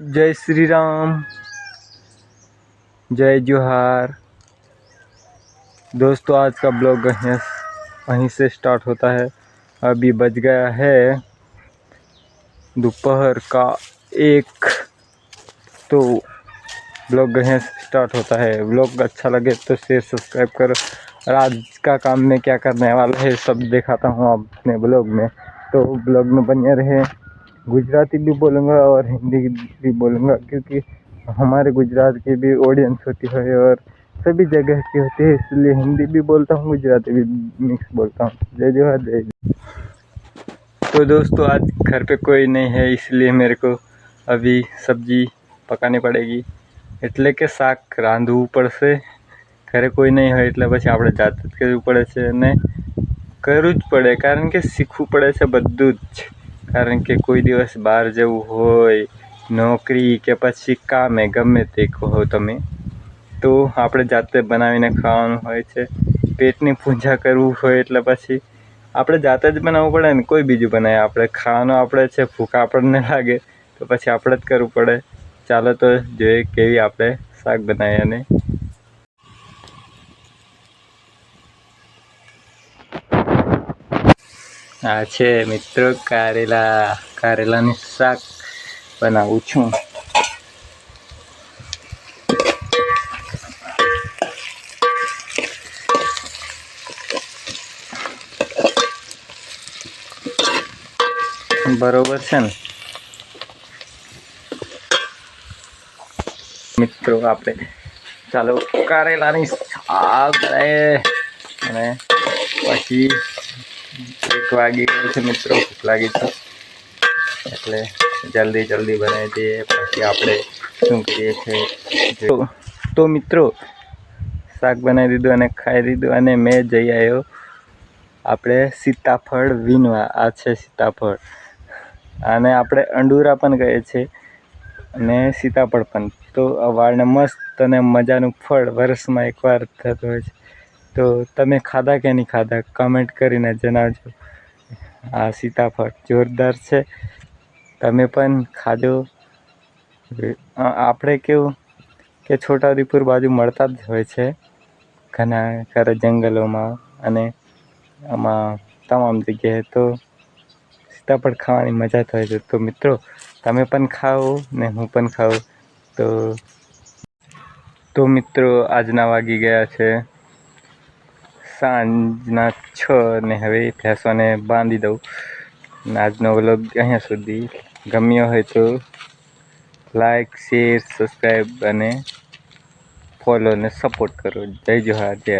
जय श्री राम जय जोहार। दोस्तों, आज का ब्लॉग वहीं से स्टार्ट होता है। अभी बज गया है दोपहर का एक। तो ब्लॉग यहाँ से स्टार्ट होता है। ब्लॉग अच्छा लगे तो शेयर सब्सक्राइब करो। और आज का काम में क्या करने वाला है, सब दिखाता हूँ अपने ब्लॉग में। तो ब्लॉग में बने रहे। गुजराती भी बोलूँगा और हिंदी भी बोलूँगा क्योंकि हमारे गुजरात की भी ऑडियंस होती है और सभी जगह की होती है इसलिए हिंदी भी बोलता हूँ गुजराती भी मिक्स बोलता हूँ जय जोहार जय जय। तो दोस्तों आज घर पे कोई नहीं है इसलिए मेरे को अभी सब्जी પકાવવી પડેગી એટલે કે શાક રાંધવું પડશે ઘરે કોઈ નહીં હોય એટલે પછી આપણે જાતે જ કરવું પડે છે અને કરવું જ પડે કારણ કે શીખવું પડે છે બધું જ કારણ કે કોઈ દિવસ બહાર જવું હોય, નોકરી કે પછી કામે, ગમે તે કહો તમે, તો આપણે જાતે બનાવીને ખાવાનું હોય છે. પેટની પૂજા કરવું હોય એટલે પછી આપણે જાતે જ બનાવવું પડે ને, કોઈ બીજું બનાવે આપણે ખાવાનું આપણે છે, ભૂખ આપણને લાગે, તો પછી આપણે જ કરવું પડે. ચાલો તો જોઈએ કેવી આપણે શાક બનાવીએ અને આ છે, મિત્રો, કારેલા, કારેલાની શાક બનાવું છું. બરોબર છે ને? મિત્રો, આપણે ચાલો કારેલાની શાક અને પછી વાગી ગયો છે મિત્રો, ભૂખ લાગી છે. એટલે જલ્દી જલ્દી બનાવી દઈએ, પછી આપણે શું કરીએ છીએ તો- મિત્રો, શાક બનાવી દીધું અને ખાઈ દીધું અને મેં જઈ આવ્યો. આપણે સીતાફળ વીણવા, આ છે સીતાફળ. આને આપણે અંડુરા પણ કહીએ છીએ અને સીતાફળ પણ. તો વાળને મસ્ત અને મજાનું ફળ વર્ષમાં એકવાર થતું હોય છે. તો તમે ખાધા કે નહીં ખાધા કમેન્ટ કરીને જણાવજો. આ સીતાફળ જોરદાર છે. તમે પણ ખાજો. આપણે કેવું કે છોટાઉદેપુર બાજુ મળતા જ હોય છે. ઘણા ખરા જંગલોમાં અને આમાં તમામ જગ્યાએ તો સીતાફળ ખાવાની મજા થાય છે. તો મિત્રો, તમે પણ ખાઓ ને હું પણ ખાઉં. તો તો મિત્રો, આજના વાગી ગયા છે. સાંજના છ ને હવે ભેંસોને બાંધી દઉં. અને આજનો વ્લોગ અહીંયા સુધી. ગમ્યો હોય તો લાઈક, શેર, સબસ્ક્રાઈબ અને ફોલો ને સપોર્ટ કરો. જય જોહાર, જય